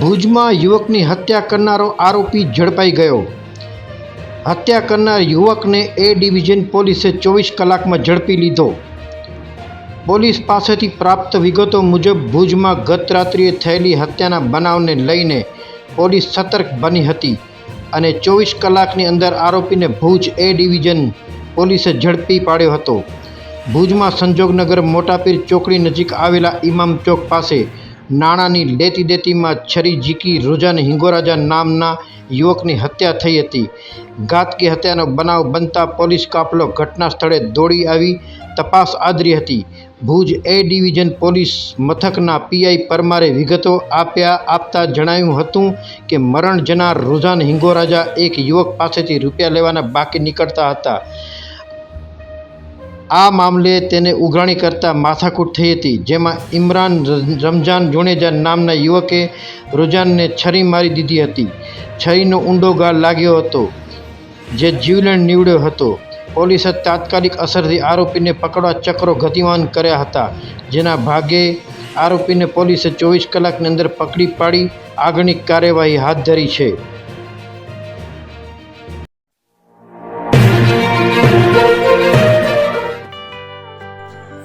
ભુજમાં યુવકની હત્યા કરનારો આરોપી ઝડપાઈ ગયો. હત્યા કરનાર યુવકને એ ડિવિઝન પોલીસે ચોવીસ કલાકમાં ઝડપી લીધો. પોલીસ પાસેથી પ્રાપ્ત વિગતો મુજબ ભુજમાં ગત રાત્રિએ થયેલી હત્યાના બનાવને લઈને પોલીસ સતર્ક બની હતી અને ચોવીસ કલાકની અંદર આરોપીને ભુજ એ ડિવિઝન પોલીસે ઝડપી પાડ્યો હતો. ભુજમાં સંજોગનગર મોટાપીર ચોકડી નજીક આવેલા ઇમામ ચોક પાસે નાણાંની લેતી દેતીમાં છરી ઝીકી રોજાન હિંગોરાજા નામના યુવકની હત્યા થઈ હતી. ઘાતકી હત્યાનો બનાવ બનતા પોલીસ કાફલો ઘટના સ્થળે દોડી આવી, તપાસ આદરી હતી. ભુજ એ ડિવિઝન પોલીસ મથકના પીઆઈ પરમારે વિગતો આપ્યા આપતા જણાવ્યું હતું કે મરણ જનાર રોજાન હિંગોરાજા એક યુવક પાસેથી રૂપિયા લેવાના બાકી નીકળતા હતા. આ મામલે તેને ઉઘરાણી કરતા માથાકૂટ થઈ હતી, જેમાં ઇમરાન રમઝાન જુણેજા નામના યુવકે રોજાનને છરી મારી દીધી હતી. છરીનો ઊંડો ગાળ લાગ્યો હતો, જે જીવલેણ નીવડ્યો હતો. પોલીસે તાત્કાલિક અસરથી આરોપીને પકડવા ચક્રો ગતિમાન કર્યા હતા, જેના ભાગે આરોપીને પોલીસે ચોવીસ કલાકની અંદર પકડી પાડી, આગળની કાર્યવાહી હાથ ધરી છે.